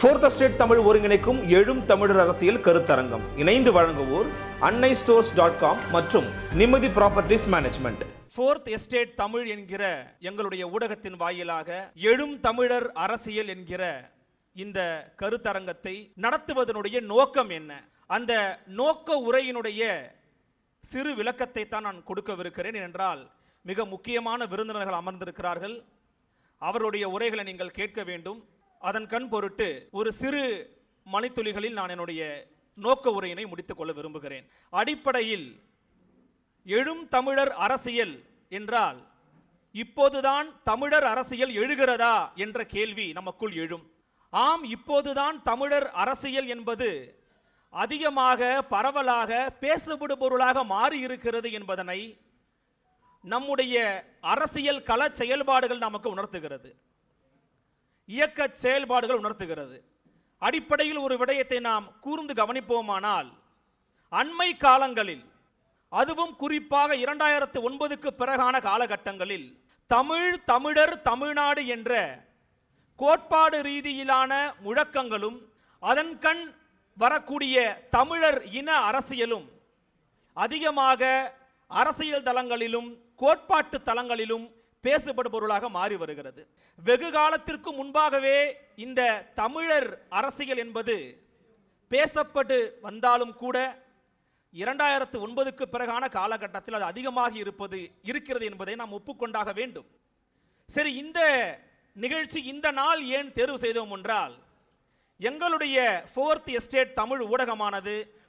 Fourth state Tamil ஒருங்கிணைக்கும் எழும் தமிழர் அரசியல் கருத்தரங்கம். இணைந்து வழங்குவோர் அன்னை ஸ்டோர்ஸ் டாட் காம் மற்றும் Nimmathi properties management fourth estate Tamil என்கிற எங்களுடைய ஊடகத்தின் வாயிலாக எழும் தமிழர் அரசியல் என்கிற இந்த கருத்தரங்கத்தை நடத்துவதனுடைய நோக்கம் என்ன? அந்த நோக்க உரையினுடைய சிறு விளக்கத்தை தான் நான் கொடுக்கவிருக்கிறேன். என்றால் மிக முக்கியமான விருந்தினர்கள் அமர்ந்திருக்கிறார்கள். அவருடைய உரைகளை நீங்கள் கேட்க வேண்டும். அதன் கண் பொருட்டு ஒரு சிறு மணித்துளிகளில் நான் என்னுடைய நோக்க உரையினை முடித்துக் கொள்ள விரும்புகிறேன். அடிப்படையில் எழும் தமிழர் அரசியல் என்றால் இப்போதுதான் தமிழர் அரசியல் எழுகிறதா என்ற கேள்வி நமக்குள் எழும். ஆம் இப்போதுதான் தமிழர் அரசியல் என்பது அதிகமாக பரவலாக பேசப்படுபொருளாக மாறி இருக்கிறது என்பதனை நம்முடைய அரசியல் கள செயல்பாடுகள் நமக்கு உணர்த்துகிறது. இயக்க செயல்பாடுகள் உணர்த்துகிறது. அடிப்படையில் ஒரு விடயத்தை நாம் கூர்ந்து கவனிப்போமானால் அண்மை காலங்களில் அதுவும் குறிப்பாக இரண்டாயிரத்து ஒன்பதுக்கு பிறகான காலகட்டங்களில் தமிழ் தமிழர் தமிழ்நாடு என்ற கோட்பாடு ரீதியிலான முழக்கங்களும் அதன் கண் வரக்கூடிய தமிழர் இன அரசியலும் அதிகமாக அரசியல் தளங்களிலும் கோட்பாட்டு தளங்களிலும் பேசப்படுபொருளாக மாறி வருகிறது. வெகு காலத்திற்கு முன்பாகவே இந்த தமிழர் அரசியல் என்பது பேசப்பட்டு வந்தாலும் கூட இரண்டாயிரத்து ஒன்பதுக்கு பிறகான காலகட்டத்தில் அது அதிகமாக இருப்பது இருக்கிறது என்பதை நாம் ஒப்புக்கொண்டாக வேண்டும். சரி இந்த நிகழ்ச்சி இந்த நாள் ஏன் தேர்வு செய்தோம் என்றால் எங்களுடைய ஃபோர்த் எஸ்டேட் தமிழ் ஊடகமானது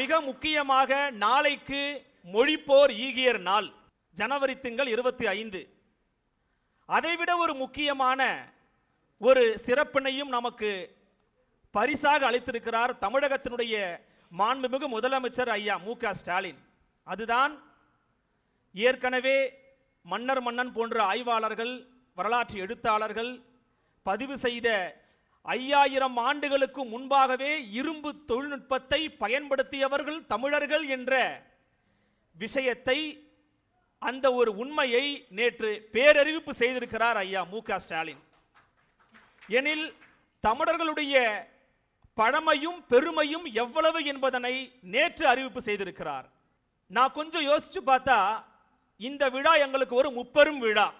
மிக முக்கியமாக நாளைக்கு மொழிப்போர் ஈகியர் நாள் ஜனவரி திங்கள் இருபத்தி ஐந்து. அதைவிட ஒரு முக்கியமான ஒரு சிறப்பினையும் நமக்கு பரிசாக அளித்திருக்கிறார் தமிழகத்தினுடைய மாண்புமிகு முதலமைச்சர் ஐயா மு க ஸ்டாலின். அதுதான் ஏற்கனவே மன்னர் மன்னன் போன்ற ஆய்வாளர்கள் வரலாற்று எழுத்தாளர்கள் பதிவு செய்த ஐயாயிரம் ஆண்டுகளுக்கு முன்பாகவே இரும்பு தொழில்நுட்பத்தை பயன்படுத்தியவர்கள் தமிழர்கள் என்ற விஷயத்தை அந்த ஒரு உண்மையை நேற்று பேரறிவிப்பு செய்திருக்கிறார் ஐயா மு க ஸ்டாலின். எனில் தமிழர்களுடைய பழமையும் பெருமையும் எவ்வளவு என்பதனை நேற்று அறிவிப்பு செய்திருக்கிறார். நான் கொஞ்சம் யோசிச்சு பார்த்தா இந்த விழா எங்களுக்கு ஒரு முப்பெரும் விழா.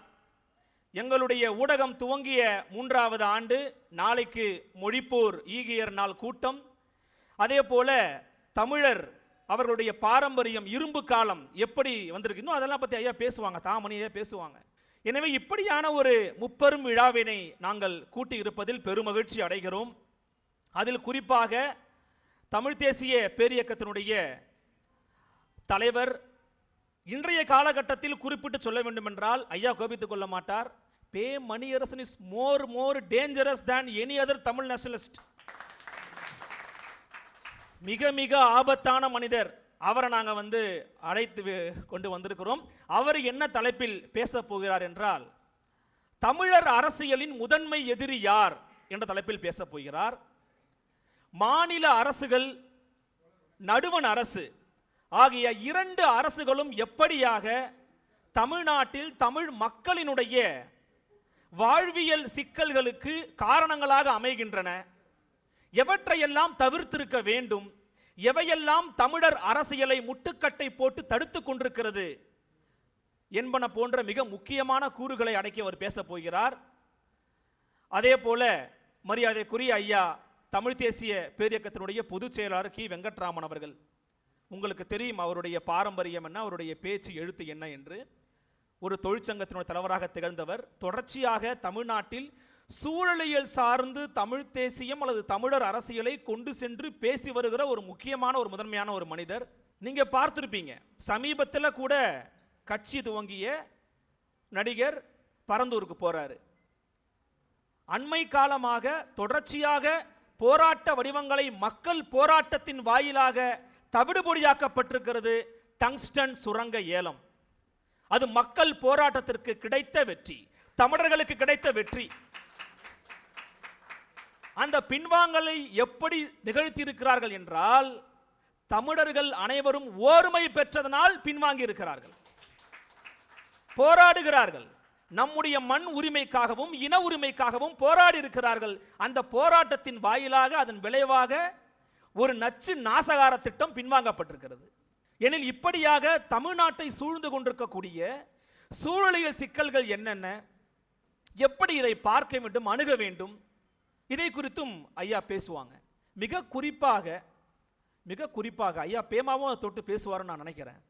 எங்களுடைய ஊடகம் துவங்கிய மூன்றாவது ஆண்டு நாளைக்கு மொழிப்போர் ஈகியர் நாள் கூட்டம். அதே போல தமிழர் அவர்களுடைய பாரம்பரியம் இரும்பு காலம் எப்படி வந்திருக்கு? இன்னும் அதெல்லாம் பற்றி ஐயா பேசுவாங்க தாமணி பேசுவாங்க. எனவே இப்படியான ஒரு முப்பெரும் விழாவினை நாங்கள் கூட்டி இருப்பதில் பெருமகிழ்ச்சி அடைகிறோம். அதில் குறிப்பாக தமிழ் தேசிய பேரியக்கத்தினுடைய தலைவர் இன்றைய காலகட்டத்தில் குறிப்பிட்டு சொல்ல வேண்டுமென்றால் ஐயா கோபித்துக் கொள்ள மாட்டார். Pe Maniyarasan is more more dangerous than any other Tamil nationalist மிக மிக ஆபத்தான மனிதர். அவரை நாங்கள் வந்து அழைத்து கொண்டு வந்திருக்கிறோம். அவர் என்ன தலைப்பில் பேசப் போகிறார் என்றால் தமிழர் அரசியலின் முதன்மை எதிரி யார் என்ற தலைப்பில் பேசப் போகிறார். மாநில அரசுகள் நடுவண் அரசு. ஆகிய இரண்டு அரசுகளும் எப்படியாக தமிழ்நாட்டில் தமிழ் மக்களினுடைய வாழ்வியல் சிக்கல்களுக்கு காரணங்களாக அமைகின்றன? எவற்றையெல்லாம் தவிர்த்திருக்க வேண்டும்? எவையெல்லாம் தமிழர் அரசியலை முட்டுக்கட்டை போட்டு தடுத்து கொண்டிருக்கிறது என்பன போன்ற மிக முக்கியமான கூறுகளை அடக்கி அவர் பேசப் போகிறார். அதே போல மரியாதைக்குரிய ஐயா தமிழ் தேசிய பேரியக்கத்தினுடைய பொதுச் செயலாளர் கி. வெங்கட்ராமன் அவர்கள். உங்களுக்கு தெரியும் அவருடைய பாரம்பரியம் என்ன அவருடைய பேச்சு எழுத்து என்ன என்று. ஒரு தொழிற்சங்கத்தினுடைய தலைவராக திகழ்ந்தவர். தொடர்ச்சியாக தமிழ்நாட்டில் சூழலியல் சார்ந்து தமிழ் தேசியம் அல்லது தமிழர் அரசியலை கொண்டு சென்று பேசி வருகிற ஒரு முக்கியமான ஒரு முதன்மையான ஒரு மனிதர். நீங்க பார்த்துருப்பீங்க. சமீபத்தில் கூட கட்சி துவங்கிய நடிகர் பரந்தூருக்கு போறாரு. அண்மை காலமாக தொடர்ச்சியாக போராட்ட வடிவங்களை மக்கள் போராட்டத்தின் வாயிலாக தவிடுபொடியாக்கப்பட்டிருக்கிறது. டங்ஸ்டன் சுரங்க ஏலம். அது மக்கள் போராட்டத்திற்கு கிடைத்த வெற்றி. தமிழர்களுக்கு கிடைத்த வெற்றி. அந்த பின்வாங்கலை எப்படி நிகழ்த்தி இருக்கிறார்கள் என்றால் தமிழர்கள் அனைவரும் ஓர்மை பெற்றதனால் பின்வாங்கி இருக்கிறார்கள் போராடுகிறார்கள். நம்முடைய மண் உரிமைக்காகவும் இன உரிமைக்காகவும் போராடி இருக்கிறார்கள் அந்த போராட்டத்தின் வாயிலாக அதன் விளைவாக ஒரு நச்சு நாசகார திட்டம் பின்வாங்கப்பட்டிருக்கிறது. எனில் இப்படியாக தமிழ்நாட்டை சூழ்ந்து கொண்டிருக்கக்கூடிய சூழலியல் சிக்கல்கள் என்னென்ன? எப்படி இதை பார்க்க வேண்டும் அணுக வேண்டும்? இதை குறித்தும் ஐயா பேசுவாங்க. மிக குறிப்பாக மிக குறிப்பாக ஐயா பேமாவும் அதை தொட்டு பேசுவாருன்னு நான் நினைக்கிறேன்.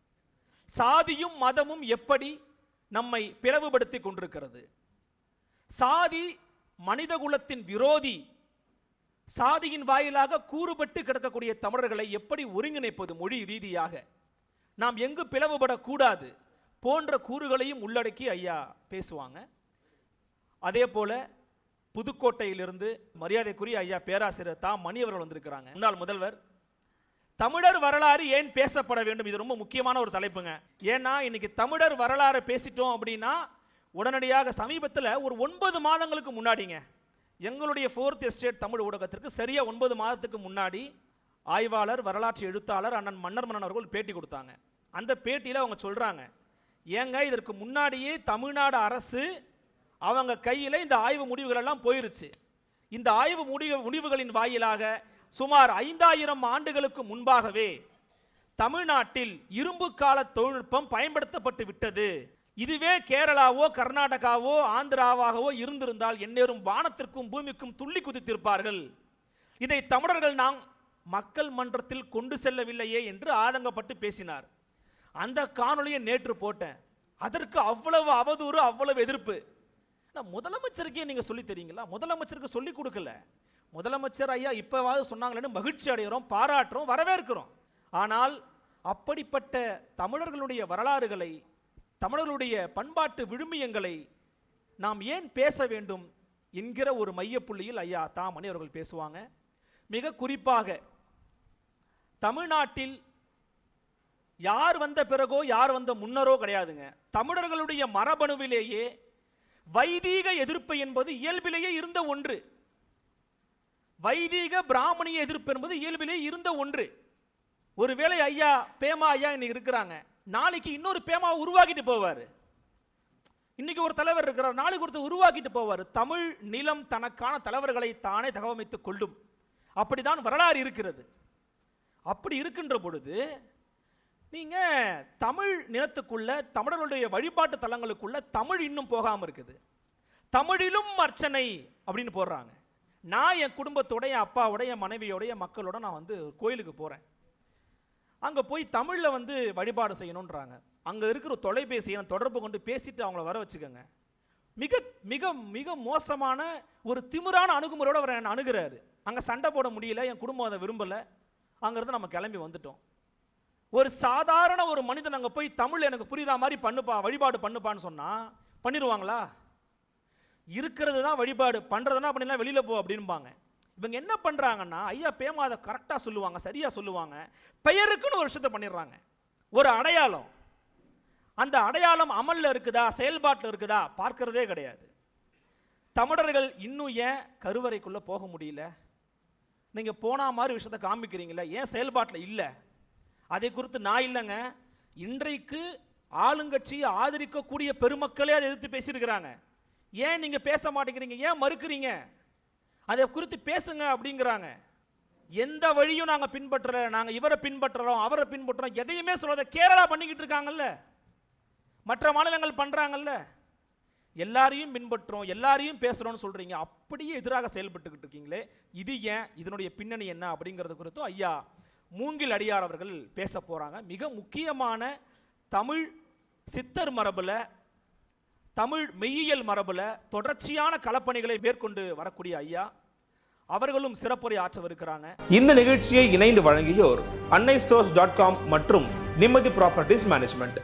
சாதியும் மதமும் எப்படி நம்மை பிளவுபடுத்தி கொண்டிருக்கிறது? சாதி மனிதகுலத்தின் விரோதி சாதியின் வாயிலாக கூறுபட்டு கிடக்கக்கூடிய தமிழர்களை எப்படி ஒருங்கிணைப்பது மொழி ரீதியாக? நாம் எங்கு பிளவுபடக்கூடாது போன்ற கூறுகளையும் உள்ளடக்கி ஐயா பேசுவாங்க. அதே போல புதுக்கோட்டையிலிருந்து மரியாதைக்குரிய ஐயா பேராசிரியர் தா. மணி அவர்கள் வந்திருக்கிறாங்க. முன்னாள் முதல்வர் தமிழர் வரலாறு ஏன் பேசப்பட வேண்டும்? இது ரொம்ப முக்கியமான ஒரு தலைப்புங்க. ஏன்னா இன்னைக்கு தமிழர் வரலாறு பேசிட்டோம் அப்படின்னா உடனடியாக சமீபத்தில் ஒரு ஒன்பது மாதங்களுக்கு முன்னாடிங்க. எங்களுடைய ஃபோர்த் எஸ்டேட் தமிழ் ஊடகத்திற்கு சரியா ஒன்பது மாதத்துக்கு முன்னாடி ஆய்வாளர் வரலாற்று எழுத்தாளர் அண்ணன் மன்னர் மன்னன் அவர்கள் பேட்டி கொடுத்தாங்க. அந்த பேட்டியில் அவங்க சொல்றாங்க ஏங்க இதற்கு முன்னாடியே தமிழ்நாடு அரசு அவங்க கையில் இந்த ஆய்வு முடிவுகள் எல்லாம் போயிருச்சு. இந்த ஆய்வு முடிவு முடிவுகளின் வாயிலாக சுமார் ஐந்தாயிரம் ஆண்டுகளுக்கு முன்பாகவே தமிழ்நாட்டில் இரும்பு கால தொழில்நுட்பம் பயன்படுத்தப்பட்டு விட்டது. இதுவே கேரளாவோ கர்நாடகாவோ ஆந்திராவாகவோ இருந்திருந்தால் எந்நேரும் வானத்திற்கும் பூமிக்கும் துள்ளி குதித்திருப்பார்கள். இதை தமிழர்கள் நாம் மக்கள் மன்றத்தில் கொண்டு செல்லவில்லையே என்று ஆதங்கப்பட்டு பேசினார். அந்த காணொளியை நேற்று போட்டேன். அதற்கு அவ்வளவு அவதூறு அவ்வளவு எதிர்ப்பு. நான் முதலமைச்சருக்கே நீங்கள் சொல்லி தெரியுங்களா முதலமைச்சருக்கு சொல்லி கொடுக்கல. முதலமைச்சர் ஐயா இப்பவாவது சொன்னாங்களேன்னு மகிழ்ச்சி அடைகிறோம் பாராட்டுறோம் வரவேற்கிறோம். ஆனால் அப்படிப்பட்ட தமிழர்களுடைய வரலாறுகளை தமிழர்களுடைய பண்பாட்டு விழுமியங்களை நாம் ஏன் பேச வேண்டும் என்கிற ஒரு மையப்புள்ளியில் ஐயா தாமணி அவர்கள் பேசுவாங்க. மிக குறிப்பாக தமிழ்நாட்டில் யார் வந்த பிறகோ யார் வந்த முன்னரோ கிடையாதுங்க. தமிழர்களுடைய மரபணுவிலேயே வைதீக எதிர்ப்பு என்பது இயல்பிலேயே இருந்த ஒன்று. வைதீக பிராமணிய எதிர்ப்பு என்பது இயல்பிலேயே இருந்த ஒன்று. ஒருவேளை ஐயா பேமா ஐயா இன்னைக்கு இருக்கிறாங்க. நாளைக்கு இன்னொரு பேமாவை உருவாக்கிட்டு போவார். இன்னைக்கு ஒரு தலைவர் இருக்கிறார். நாளைக்கு ஒருத்தர் உருவாக்கிட்டு போவார். தமிழ் நிலம் தனக்கான தலைவர்களை தானே தகவமைத்துக் கொள்ளும். அப்படிதான் வரலாறு இருக்கிறது. அப்படி இருக்கின்ற பொழுது நீங்கள் தமிழ் நிலத்துக்குள்ள தமிழர்களுடைய வழிபாட்டு தலங்களுக்குள்ள தமிழ் இன்னும் போகாமல் இருக்குது. தமிழிலும் அர்ச்சனை அப்படின்னு போடுறாங்க. நான் என் குடும்பத்தோடைய என் அப்பாவோட என் மக்களோட நான் வந்து கோயிலுக்கு போகிறேன் அங்கே போய் தமிழில் வந்து வழிபாடு செய்யணுன்றாங்க அங்கே இருக்கிற தொலைபேசியை நான் தொடர்பு கொண்டு பேசிட்டு அவங்கள வர வச்சுக்கோங்க. மிக மிக மிக மோசமான ஒரு திமிரான அணுகுமுறையோடு அவர் என்னை அணுகிறாரு. அங்கே சண்டை போட முடியல என் குடும்பம் அதை விரும்பல. அங்கேருந்து நம்ம கிளம்பி வந்துட்டோம். ஒரு சாதாரண ஒரு மனிதன் அங்கே போய் தமிழ் எனக்கு புரிகிற மாதிரி பண்ணுப்பா வழிபாடு பண்ணுப்பான்னு சொன்னால் பண்ணிடுவாங்களா? இருக்கிறது தான் வழிபாடு பண்ணுறதுனா அப்படின்னா வெளியில் போ அப்படின்பாங்க. இவங்க என்ன பண்ணுறாங்கன்னா ஐயா பேமா அதை கரெக்டாக சொல்லுவாங்க சரியாக சொல்லுவாங்க. பெயருக்குன்னு ஒரு விஷயத்தை பண்ணிடுறாங்க. ஒரு அடையாளம். அந்த அடையாளம் அமலில் இருக்குதா செயல்பாட்டில் இருக்குதா பார்க்கறதே கிடையாது. தமிழர்கள் இன்னும் ஏன் கருவறைக்குள்ளே போக முடியல? நீங்கள் போனா மாதிரி விஷயத்தை காமிக்கிறீங்களே ஏன் செயல்பாட்டில் இல்லை? அதை குறித்து நான் இல்லைங்க. இன்றைக்கு ஆளுங்கட்சியை ஆதரிக்கக்கூடிய பெருமக்களே அதை எதிர்த்து பேசியிருக்கிறாங்க. ஏன் நீங்கள் பேச மாட்டேங்கிறீங்க? ஏன் மறுக்கிறீங்க? அதை குறித்து பேசுங்க அப்படிங்கிறாங்க. எந்த வழியும் நாங்கள் பின்பற்றல. நாங்கள் இவரை பின்பற்றுறோம் அவரை பின்பற்றுறோம். எதையுமே சொல்லாத கேரளா பண்ணிக்கிட்டு இருக்காங்கல்ல. மற்ற மாநிலங்கள் பண்ணுறாங்கல்ல எல்லாரையும் பின்பற்றுறோம் எல்லாரையும் பேசுகிறோம்னு சொல்கிறீங்க அப்படியே எதிராக செயல்பட்டுக்கிட்டு இருக்கீங்களே. இது ஏன்? இதனுடைய பின்னணி என்ன? அப்படிங்கிறது குறித்தும் ஐயா மூங்கில் அடியார் அவர்கள் பேச போகிறாங்க மிக முக்கியமான தமிழ் சித்தர் மரபில் தமிழ் மெய்யியல் மரபில் தொடர்ச்சியான களப்பணிகளை மேற்கொண்டு வரக்கூடிய ஐயா. அவர்களும் சிறப்புரை ஆற்றவிருக்கிறாங்க. இந்த நிகழ்ச்சியை இணைந்து வழங்கியோர் அன்னை ஸ்டோர்ஸ் டாட் காம் மற்றும் நிம்மதி ப்ராப்பர்ட்டிஸ் மேனேஜ்மெண்ட்.